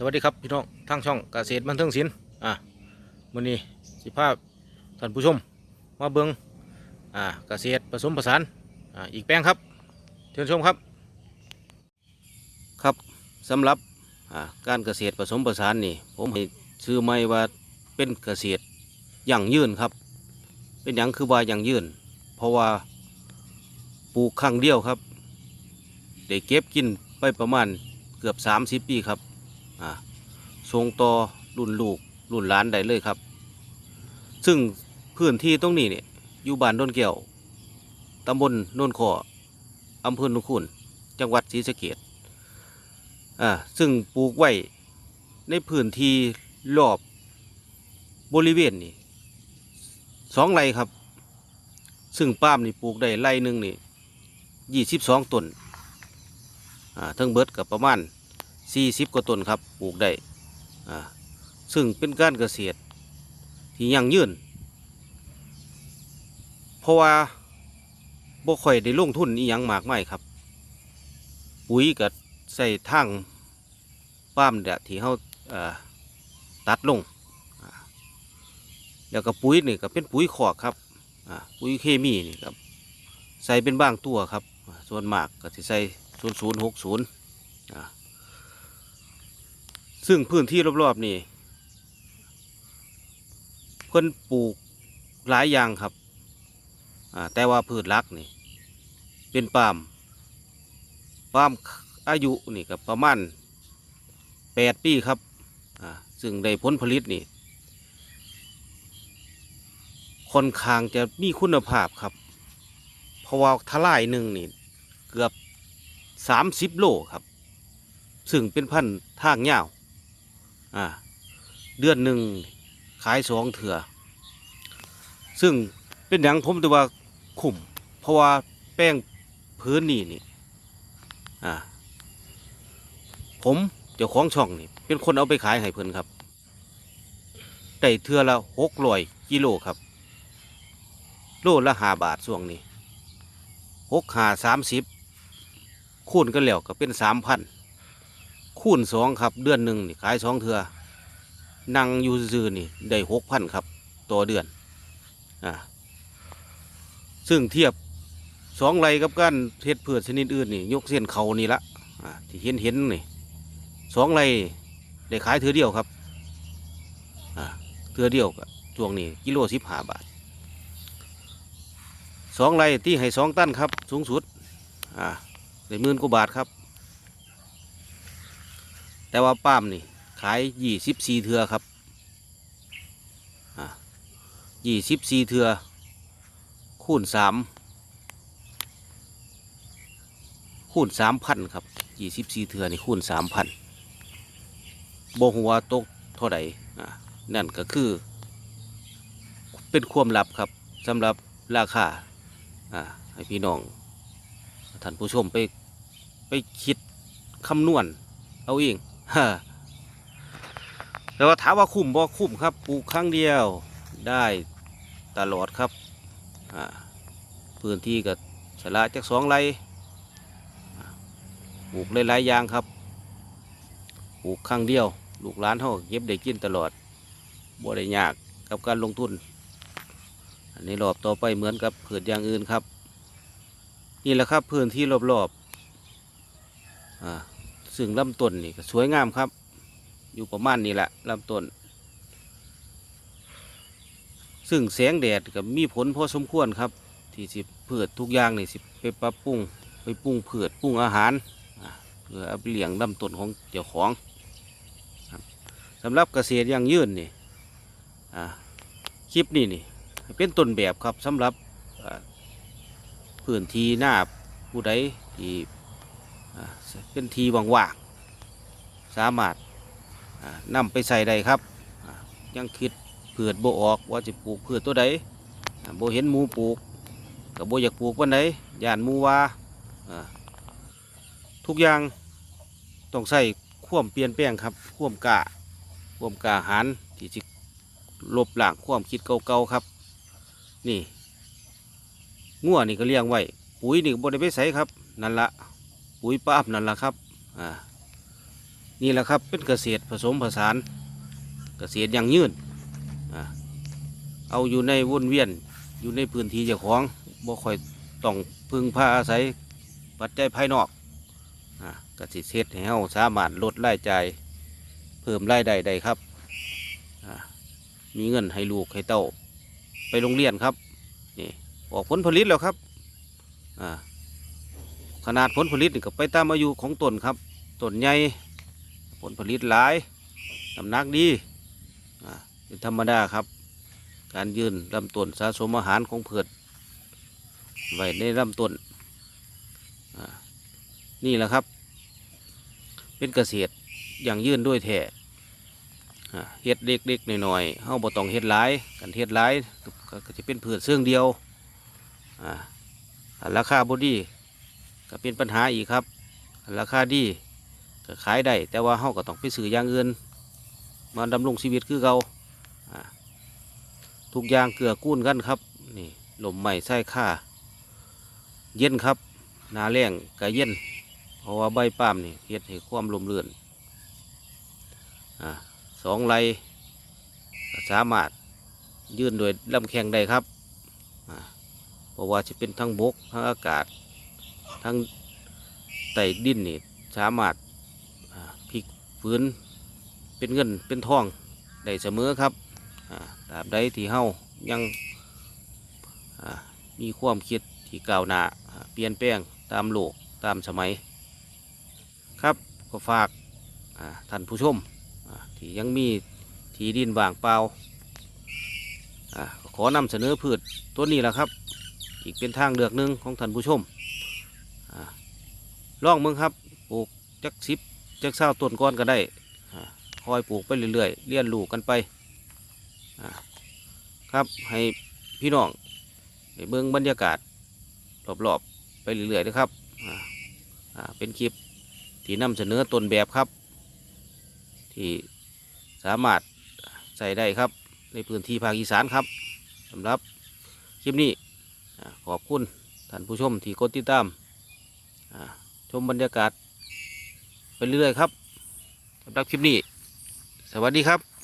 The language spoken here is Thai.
สวัสดีครับพี่น้องทางช่องเกษตรบันเทิงศิลป์อะมื้อนี้สิภาพท่านผู้ชมมาเบิงอ่าเกษตรผสมผสานอ่าอีกแปลงครับเชิญชมครับ ครับสำหรับอ่าการเกษตรผสมผสานนี่ผมให้ชื่อไม่ว่าเป็นเกษตรยั่งยืนครับ เป็นอย่างคือว่ายั่งยืน เพราะว่าปลูกครั้งเดียวครับได้เก็บกินไปประมาณเกือบ 30 ปีครับ อ่าส่งต่อรุ่นลูกรุ่นหลานได้เลยครับ ซึ่งพื้นที่ตรงนี้เนี่ยอยู่บ้านโนนแก้วตำบลโนนขออำเภอนุคุณจังหวัดศรีสะเกษอ่าซึ่งปลูกไว้ในพื้นที่รอบบริเวณนี่สองไร่ครับ ซึ่งป้ามนี่ปลูกได้ไร่หนึ่งนี่ยี่สิบสองต้นอ่าทั้งเบิดกับประมาณ 40กว่าต้นครับปลูกได้อ่าซึ่งเป็นการเกษตรที่ยั่งยืน เพราะว่าบ่ค่อยได้ลงทุนอีหยังมากมายครับ ปุ๋ยกับใส่ทางป้ามเดะที่เขาอ่อตัดลงอ่าแล้วก็ปุ๋ยนี่ก็เป็นปุ๋ยขอกครับอ่าปุ๋ยเคมีนี่ครับใส่เป็นบางตัวครับ ส่วนมากก็จะใส่ศูนย์ศูนย์หกศูนย์ ซึ่งพื้นที่รอบๆนี่เพิ่นปลูกหลายอย่างครับแต่ว่าพืชหลักนี่ เป็นปาล์มปาล์มอายุนี่ก็ประมาณแปดปีครับซึ่งได้ผลผลิตนี่ค่อนข้างจะมีคุณภาพครับ เพราะว่าทลายหนึ่งนี่ เกือบสามสิบโลครับ ซึ่งเป็นพันธุ์ทางยาว อ่าเดือนหนึ่งขายสองเถื่อ ซึ่งเป็นอย่างผมแต่ว่าคุ้มเพราะว่าแป้งพื้นนี่นี่อ่าผมเจ้าของช่องนี่เป็นคนเอาไปขายให้เพิ่อนครับได้เทื่อละหกร้อยกิโลครับ โลละห้าบาทส่วงนี้หกหาสามสิบคูณกันแล้วก็เป็นสามพัน คูณสองครับเดือนหนึ่งนี่ขายสองเทือนั่งอยู่ซื่อนี่ได้หกพันครับต่อเดือนอ่าซึ่งเทียบสองไรกับการเฮ็ดพืชชนิดอื่นนี่ยกเส้นเขานี่ละอ่าที่เห็นเห็นนี่สองไรได้ขายเทือเดียวครับอ่าเทือเดียวก็ช่วงนี้กิโลสิบห้าบาทสองไรที่ให้สองตันครับสูงสุดอ่าได้หมื่นกว่าบาทครับ แต่ว่าป้ามนี่ขายยี่สิบสี่เทือครับยี่สิบสี่เทือ คูณสามคูณสามพันครับยี่สิบสี่เทือนี่คูณสามพันโบหัวตกเท่าไหร่อ่านั่นก็คือ เป็นความลับครับสำหรับราคาอ่าให้พี่น้องท่านผู้ชมไปไปคิดคำนวณเอาเอง แต่ว่าถามว่าคุ้มบ่คุ้มครับปลูกครั้งเดียวได้ตลอดครับพื้นที่ก็สละจากสองไร่ปลูกหลายๆอย่างครับปลูกครั้งเดียว ลูกหลานเขาเก็บได้กินตลอดบ่ได้ยากกับการลงทุน อันนี้รอบต่อไปเหมือนกับพืชอย่างอื่นครับ นี่แหละครับพื้นที่รอบๆอ่า ซึ่งลำต้นนี่ก็สวยงามครับ อยู่ประมาณนี้แหละลำต้น ซึ่งแสงแดดก็มีผลพอสมควรครับ ที่สิพืชทุกอย่างนี่สิไปปรับปรุงไปปรุงเพืชปรุงอาหารเพื่อเอาไปเลี้ยงลำต้นของเจ้าของสำหรับเกษตรยั่งยืนนี่คลิปนี้นี่เป็นต้นแบบครับสำหรับพื้นที่หน้าผู้ใดที่ เป็นทีว่างๆสามารถอ่านำไปใส่ได้ครับยังคิดเผือดโบออกว่าจะปลูกเผือดตัวใดโบเห็นมูปลูกกับโบอยากปลูกวันใดย่านมูว่าทุกอย่างต้องใส่ควมเปลี่ยนแปลงครับควมกล้าควมกล้าหาญที่จะลบหล้างควมคิดเก่าๆครับ นี่งัวนี่ก็เลี้ยงไว้ปุ๋ยนี่ก็บได้ไปใส่ครับนั่นละ ปุ๋ยป้าบนั่นแหละครับอ่านี่แหละครับเป็นเกษตรผสมผสาน เกษตรอย่างยืนอ่าเอาอยู่ในวนเวียนอยู่ในพื้นที่เจ้าของบ่ค่อยต้องพึ่งพาอาศัยปัจจัยภายนอกอ่ากสิเฮ็ดให้เฮาสามารถลดรายจ่ายเพิ่มรายได้ได้ครับอ่ามีเงินให้ลูกให้เต้าไปโรงเรียนครับนี่ออกผลผลิตแล้วครับอ่า ขนาดผลผลิตนี่ก็ไปตามอายุของต้นครับต้นใหญ่ผลผลิตหลายน้ำหนักดีอ่าเป็นธรรมดาครับ การยืนลำต้นสะสมอาหารของเผือดไว้ในลำต้นอ่านี่แหละครับ เป็นเกษตรอย่างยืนด้วยแท้อ่าเฮ็ดเล็กๆหน่อยๆเฮาบ่ต้องเฮ็ดหลายกันเฮ็ดหลายก็จะเป็นพืชเสื่องเดียวอ่าราคาบ่ดี ก็เป็นปัญหาอีกครับ ราคาดีก็ขายได้แต่ว่าเฮาก็ต้องไปซื้ออย่างอื่นมาดำรงชีวิตคือเก่าทุกอย่างเกลือกุ้นกันครับนี่ลมใหม่ไส้ค่า เย็นครับ นาแรงก็เย็นเพราะว่าใบปาล์มนี่เฮ็ดให้ความลมเลื่อนอสองไรสามารถยื่นโดยลำแข้งได้ครับเพราะว่าจะเป็นทั้งบกทั้งอากาศ ทั้งไต่ดินนี่สามารถพลิกฟื้นเป็นเงินเป็นทองได้เสมอครับตราบใดที่เฮายังมีความคิดที่ก้าวหน้าเปลี่ยนแปลงตามโลกตามสมัย ครับก็ฝากท่านผู้ชมที่ยังมีที่ดินว่างเปล่าขอนำเสนอพืชตัวนี้แหละครับ อีกเป็นทางเลือกหนึ่งของท่านผู้ชม ลองมึงครับปลูกจักสิบจักเศร้าต้นก้อนก็ได้คอยปลูกไปเรื่อยๆเลี้ยนลูกกันไปครับให้พี่น้องเบิ่งบรรยากาศรอบๆไปเรื่อยๆนะครับเป็นคลิปที่นำเสนอต้นแบบครับ ที่สามารถใส่ได้ครับ ในพื้นที่ภาคอีสานครับสำหรับคลิปนี้ขอบคุณท่านผู้ชมที่กดติดตามอ่า ชมบรรยากาศ ไปเรื่อยๆครับสำหรับคลิปนี้ สวัสดีครับ